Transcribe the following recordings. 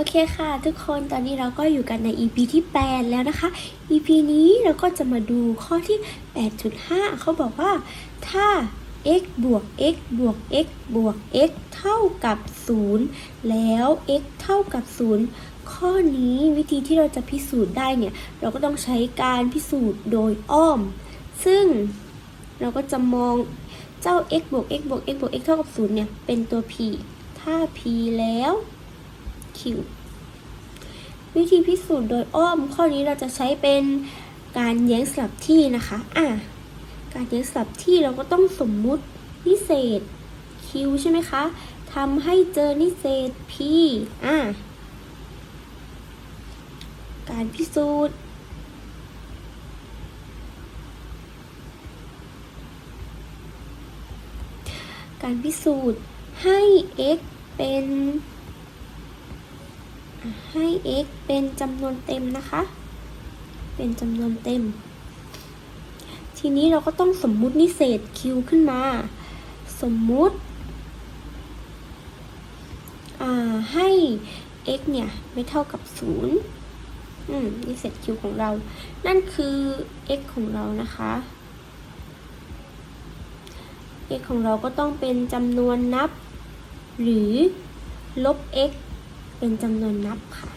โอเคค่ะทุกคนตอนนี้เราก็อยู่กันใน EP ที่ 8 แล้วนะคะ EP นี้เราก็จะมาดูข้อที่ 8.5 เขาบอกว่า ถ้า x บวก x บวก x บวก x เท่ากับ 0 แล้ว x เท่ากับ 0 ข้อนี้วิธีที่เราจะพิสูจน์ได้เนี่ย เราก็ต้องใช้การพิสูจน์โดยอ้อม ซึ่งเราก็จะมองเจ้า x บวก x บวก x บวก x เท่ากับ 0 เนี่ย เป็นตัว p ถ้า p แล้ว q วิธีพิสูจน์โดยอ้อมข้อนี้เราจะใช้เป็นการแย้งสลับที่นะคะอะการแย้งสลับที่เราก็ต้องสมมุตินิเศษ q ใช่ไหมคะทำให้เจอนิเศษ p อะการพิสูจน์การพิสูจน์ให้ x เป็น ให้ x เป็นจำนวนเต็มนะคะ เป็นจำนวนเต็ม ทีนี้เราก็ต้องสมมุตินิเศษ q ขึ้นมา สมมุติให้ x เนี่ย ไม่เท่ากับ 0 อืมนิเศษ q ของเรา นั่นคือ x ของเรานะคะ x ของเราก็ต้องเป็นจำนวนนับ หรือลบ x เป็นจำนวนนับค่ะ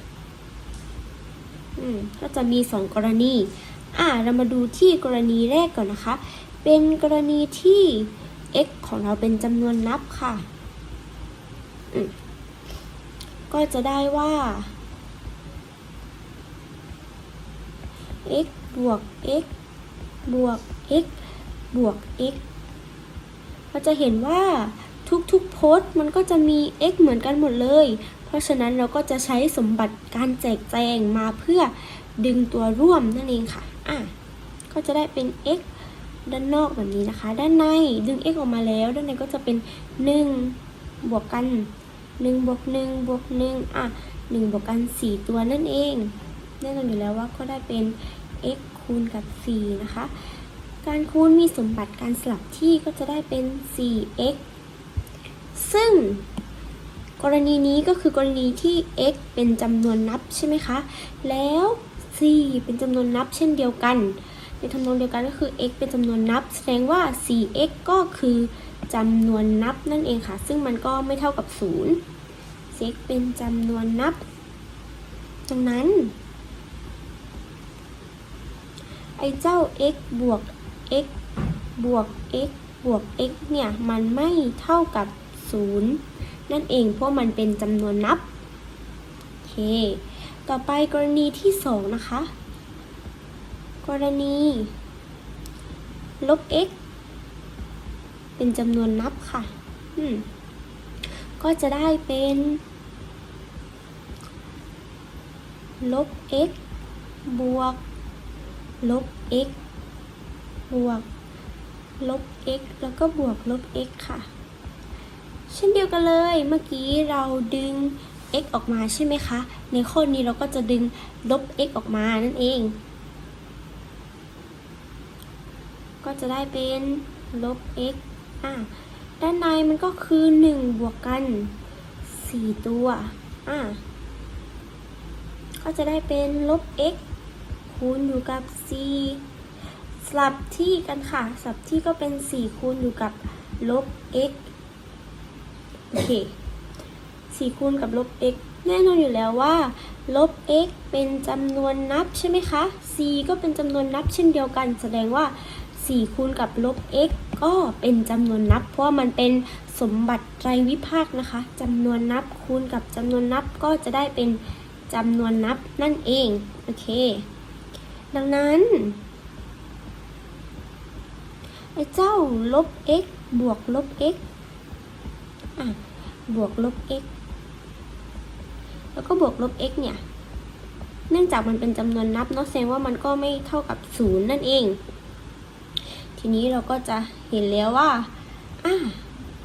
อืมก็จะมีสองกรณี อ่า เรามาดูที่กรณีแรกก่อนนะคะ เป็นกรณีที่ x ของเราเป็นจำนวนนับค่ะ อืมก็จะได้ว่า x บวก x บวก x บวก x เราจะเห็นว่าทุกๆโพสต์มันก็จะมี x เหมือนกันหมดเลย เพราะฉะนั้นเราก็จะใช้สมบัติการแจกแจงมาเพื่อดึงตัวร่วมนั่นเองค่ะอะก็จะได้เป็น x ด้านนอกแบบนี้นะคะ ด้านในดึง x ออกมาแล้ว ด้านในก็จะเป็น 1 บวกกัน 1 บวก 1 บวก 1 อะ 1 บวกกัน 4 ตัวนั่นเองแน่นอนอยู่แล้วว่าก็ได้เป็น x คูณกับ 4 นะคะ การคูณมีสมบัติการสลับที่ก็จะได้เป็น 4x ซึ่ง กรณีนี้ก็คือกรณีที่ x เป็นจำนวนนับใช่ไหมคะ แล้ว4เป็นจำนวนนับเช่นเดียวกัน ในทำนองเดียวกันก็คือ x เป็นจำนวนนับ แสดงว่า 4x ก็คือจำนวนนับนั่นเองค่ะ ซึ่งมันก็ไม่เท่ากับ 0 x เป็นจำนวนนับ ดังนั้น ไอ้เจ้า x บวก x บวก x บวก x เนี่ย มันไม่เท่ากับ 0 นั่นเองเพราะมันเป็นจำนวนนับโอเค ต่อไปกรณีที่ 2 นะคะ กรณีลบ x เป็นจำนวนนับค่ะ อืม ก็จะได้เป็นลบ x บวก ลบ x บวก ลบ x แล้วก็บวกลบ x ค่ะ เช่นเดียวกันเลย เมื่อกี้เราดึง x ออกมาใช่ไหมคะ ในข้อนี้เราก็จะดึงลบ x ออกมานั่นเอง ก็จะได้เป็นลบ x อะด้านในมันก็คือ 1 บวกกัน 4 ตัว อะก็จะได้เป็นลบ x คูณอยู่กับ 4 สลับที่กันค่ะ สลับที่ก็เป็น 4 คูณอยู่กับลบ x โอเค4คูณกับลบ x แน่นอนอยู่แล้วว่าลบ x เป็นจำนวนนับใช่ไหมคะ4ก็เป็นจำนวนนับเช่นเดียวกัน แสดงว่า 4 คูณกับลบ x ก็เป็นจำนวนนับ เพราะมันเป็นสมบัติไตรวิภาคนะคะจำนวนนับคูณกับจำนวนนับก็จะได้เป็นจำนวนนับนั่นเอง โอเค ดังนั้นไอ้เจ้าลบ x บวกลบ x อะบวกลบ x แล้วก็บวกลบ x เนี่ย เนื่องจากมันเป็นจำนวนนับเนาะแสดงว่ามันก็ไม่เท่ากับ 0 นั่นเอง ทีนี้เราก็จะเห็นแล้วว่าอะ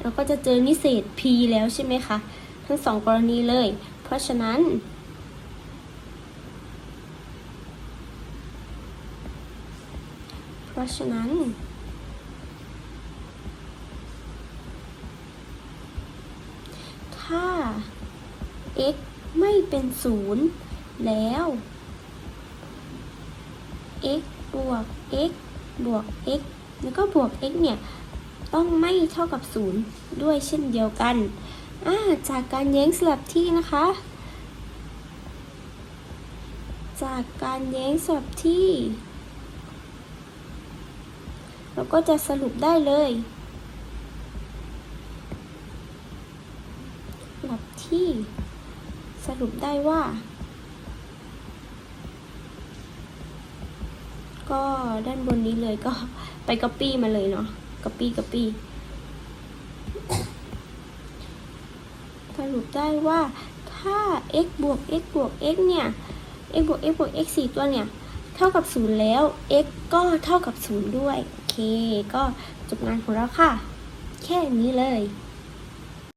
เราก็จะเจอนิเศษ p แล้วใช่ไหมคะ ทั้งสองกรณีเลย เพราะฉะนั้นเพราะฉะนั้น ถ้า x ไม่เป็นศูนย์แล้ว x บวก x บวก x แล้วก็บวก x เนี่ย ต้องไม่เท่ากับศูนย์ด้วยเช่นเดียวกัน จากการแย้งสลับที่นะคะ จากการแย้งสลับที่ เราก็จะสรุปได้เลยสลับที่ สรุปได้ว่า ก็ด้านบนนี้เลยก็ไปก๊อปปี้มาเลยเนาะก๊อปปี้ก๊อปปี้สรุปได้ว่าถ้า x บวก x บวก x เนี่ย x บวก x บวก x 4 ตัวเนี่ย เท่ากับ 0 แล้ว x ก็เท่ากับ 0 ด้วย โอเค ก็จบงานของเราค่ะ แค่นี้เลย